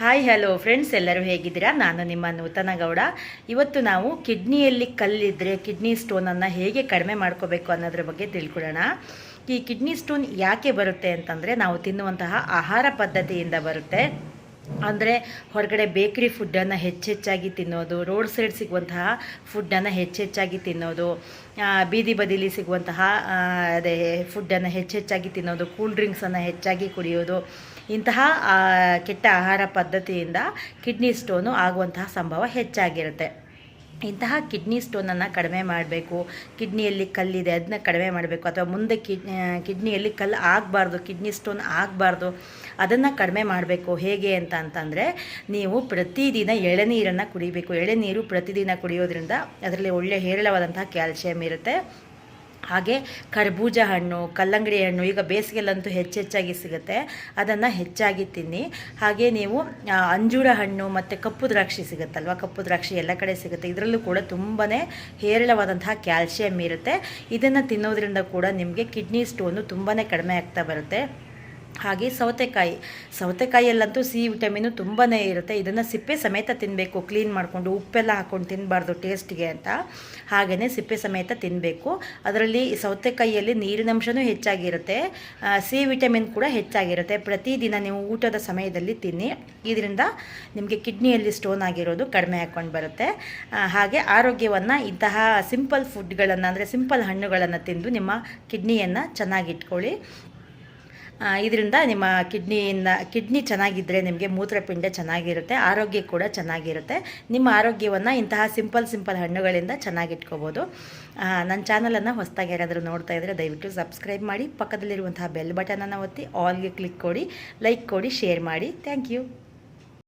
Hi hello friends ಎಲ್ಲರೂ ಹೇಗಿದ್ದೀರಾ? ನಾನು ನಿಮ್ಮ ನೂತನ ಗೌಡ ಇವತ್ತು ನಾವು ಕಿಡ್ನಿಯಲ್ಲಿ ಕಲ್ಲಿದ್ದರೆ ಕಿಡ್ನಿ ಸ್ಟೋನನ್ನು ಹೇಗೆ ಕಡಿಮೆ ಮಾಡ್ಕೋಬೇಕು ಅನ್ನೋದ್ರ ಬಗ್ಗೆ ತಿಳ್ಕೊಳ್ಳೋಣ. ಈ ಕಿಡ್ನಿ ಸ್ಟೋನ್ ಯಾಕೆ ಬರುತ್ತೆ ಅಂತಂದರೆ ನಾವು ತಿನ್ನುವಂತಹ ಆಹಾರ ಪದ್ಧತಿಯಿಂದ ಬರುತ್ತೆ. ಅಂದರೆ ಹೊರಗಡೆ ಬೇಕ್ರಿ ಫುಡ್ಡನ್ನು ಹೆಚ್ಚೆಚ್ಚಾಗಿ ತಿನ್ನೋದು, ರೋಡ್ ಸೈಡ್ ಸಿಗುವಂತಹ ಫುಡ್ಡನ್ನು ಹೆಚ್ಚೆಚ್ಚಾಗಿ ತಿನ್ನೋದು ಬೀದಿ ಬದಿಲಿ ಸಿಗುವಂತಹ ಅದೇ ಫುಡ್ಡನ್ನು ಹೆಚ್ಚೆಚ್ಚಾಗಿ ತಿನ್ನೋದು, ಕೂಲ್ ಡ್ರಿಂಕ್ಸನ್ನು ಹೆಚ್ಚಾಗಿ ಕುಡಿಯೋದು, ಇಂತಹ ಕೆಟ್ಟ ಆಹಾರ ಪದ್ಧತಿಯಿಂದ ಕಿಡ್ನಿ ಸ್ಟೋನು ಆಗುವಂತಹ ಸಂಭವ ಹೆಚ್ಚಾಗಿರುತ್ತೆ. ಇಂತಹ ಕಿಡ್ನಿ ಸ್ಟೋನನ್ನು ಕಡಿಮೆ ಮಾಡಬೇಕು, ಕಿಡ್ನಿಯಲ್ಲಿ ಕಲ್ಲಿದೆ, ಅದನ್ನ ಕಡಿಮೆ ಮಾಡಬೇಕು, ಅಥವಾ ಮುಂದೆ ಕಿಡ್ ಕಿಡ್ನಿಯಲ್ಲಿ ಕಲ್ಲು ಆಗಬಾರ್ದು, ಕಿಡ್ನಿ ಸ್ಟೋನ್ ಆಗಬಾರ್ದು, ಅದನ್ನು ಕಡಿಮೆ ಮಾಡಬೇಕು. ಹೇಗೆ ಅಂತ ಅಂತಂದರೆ, ನೀವು ಪ್ರತಿದಿನ ಎಳೆನೀರನ್ನು ಕುಡಿಬೇಕು. ಎಳೆನೀರು ಪ್ರತಿದಿನ ಕುಡಿಯೋದ್ರಿಂದ ಅದರಲ್ಲಿ ಒಳ್ಳೆಯ ಹೇರಳವಾದಂತಹ ಕ್ಯಾಲ್ಸಿಯಂ ಇರುತ್ತೆ. ಹಾಗೆ ಕರ್ಬೂಜ ಹಣ್ಣು, ಕಲ್ಲಂಗಡಿ ಹಣ್ಣು, ಈಗ ಬೇಸಿಗೆಲ್ಲಂತೂ ಹೆಚ್ಚೆಚ್ಚಾಗಿ ಸಿಗುತ್ತೆ. ಅದನ್ನು ಹೆಚ್ಚಾಗಿ ತಿನ್ನಿ. ಹಾಗೆ ನೀವು ಅಂಜೂರ ಹಣ್ಣು ಮತ್ತು ಕಪ್ಪು ದ್ರಾಕ್ಷಿ ಸಿಗುತ್ತಲ್ವ? ಕಪ್ಪು ದ್ರಾಕ್ಷಿ ಎಲ್ಲ ಕಡೆ ಸಿಗುತ್ತೆ. ಇದರಲ್ಲೂ ಕೂಡ ತುಂಬಾ ಹೇರಳವಾದಂತಹ ಕ್ಯಾಲ್ಸಿಯಂ ಇರುತ್ತೆ. ಇದನ್ನು ತಿನ್ನೋದ್ರಿಂದ ಕೂಡ ನಿಮಗೆ ಕಿಡ್ನಿ ಸ್ಟೋನು ತುಂಬಾ ಕಡಿಮೆ ಆಗ್ತಾ ಬರುತ್ತೆ. ಹಾಗೆ ಸೌತೆಕಾಯಿ. ಸೌತೆಕಾಯಿಯಲ್ಲಂತೂ ಸಿ ವಿಟಮಿನು ತುಂಬಾ ಇರುತ್ತೆ. ಇದನ್ನು ಸಿಪ್ಪೆ ಸಮೇತ ತಿನ್ನಬೇಕು ಕ್ಲೀನ್ ಮಾಡಿಕೊಂಡು ಉಪ್ಪೆಲ್ಲ ಹಾಕ್ಕೊಂಡು ತಿನ್ನಬಾರ್ದು ಟೇಸ್ಟಿಗೆ ಅಂತ. ಹಾಗೆಯೇ ಸಿಪ್ಪೆ ಸಮೇತ ತಿನ್ನಬೇಕು ಅದರಲ್ಲಿ ಸೌತೆಕಾಯಿಯಲ್ಲಿ ನೀರಿನಂಶನೂ ಹೆಚ್ಚಾಗಿರುತ್ತೆ. ಸಿ ವಿಟಮಿನ್ ಕೂಡ ಹೆಚ್ಚಾಗಿರುತ್ತೆ. ಪ್ರತಿದಿನ ನೀವು ಊಟದ ಸಮಯದಲ್ಲಿ ತಿನ್ನಿ. ಇದರಿಂದ ನಿಮಗೆ ಕಿಡ್ನಿಯಲ್ಲಿ ಸ್ಟೋನ್ ಆಗಿರೋದು ಕಡಿಮೆ ಹಾಕ್ಕೊಂಡು ಬರುತ್ತೆ. ಹಾಗೆ ಆರೋಗ್ಯವನ್ನು ಇಂತಹ ಸಿಂಪಲ್ ಫುಡ್ಗಳನ್ನು, ಅಂದರೆ ಸಿಂಪಲ್ ಹಣ್ಣುಗಳನ್ನು ತಿಂದು ನಿಮ್ಮ ಕಿಡ್ನಿಯನ್ನು ಚೆನ್ನಾಗಿಟ್ಕೊಳ್ಳಿ ಇದರಿಂದ ನಿಮ್ಮ ಕಿಡ್ನಿಯಿಂದ, ಕಿಡ್ನಿ ಚೆನ್ನಾಗಿದ್ದರೆ ನಿಮಗೆ ಮೂತ್ರಪಿಂಡ ಚೆನ್ನಾಗಿರುತ್ತೆ, ಆರೋಗ್ಯ ಕೂಡ ಚೆನ್ನಾಗಿರುತ್ತೆ. ನಿಮ್ಮ ಆರೋಗ್ಯವನ್ನು ಇಂತಹ ಸಿಂಪಲ್ ಸಿಂಪಲ್ ಹಣ್ಣುಗಳಿಂದ ಚೆನ್ನಾಗಿಟ್ಕೋಬೋದು. ನನ್ನ ಚಾನಲನ್ನು ಹೊಸದಾಗಿ ಯಾರಾದರೂ ನೋಡ್ತಾ ಇದ್ದರೆ ದಯವಿಟ್ಟು ಸಬ್ಸ್ಕ್ರೈಬ್ ಮಾಡಿ, ಪಕ್ಕದಲ್ಲಿರುವಂತಹ ಬೆಲ್ ಬಟನನ್ನು ಒತ್ತಿ, ಆಲ್ಗೆ ಕ್ಲಿಕ್ ಕೊಡಿ, ಲೈಕ್ ಕೊಡಿ, ಶೇರ್ ಮಾಡಿ. Thank you.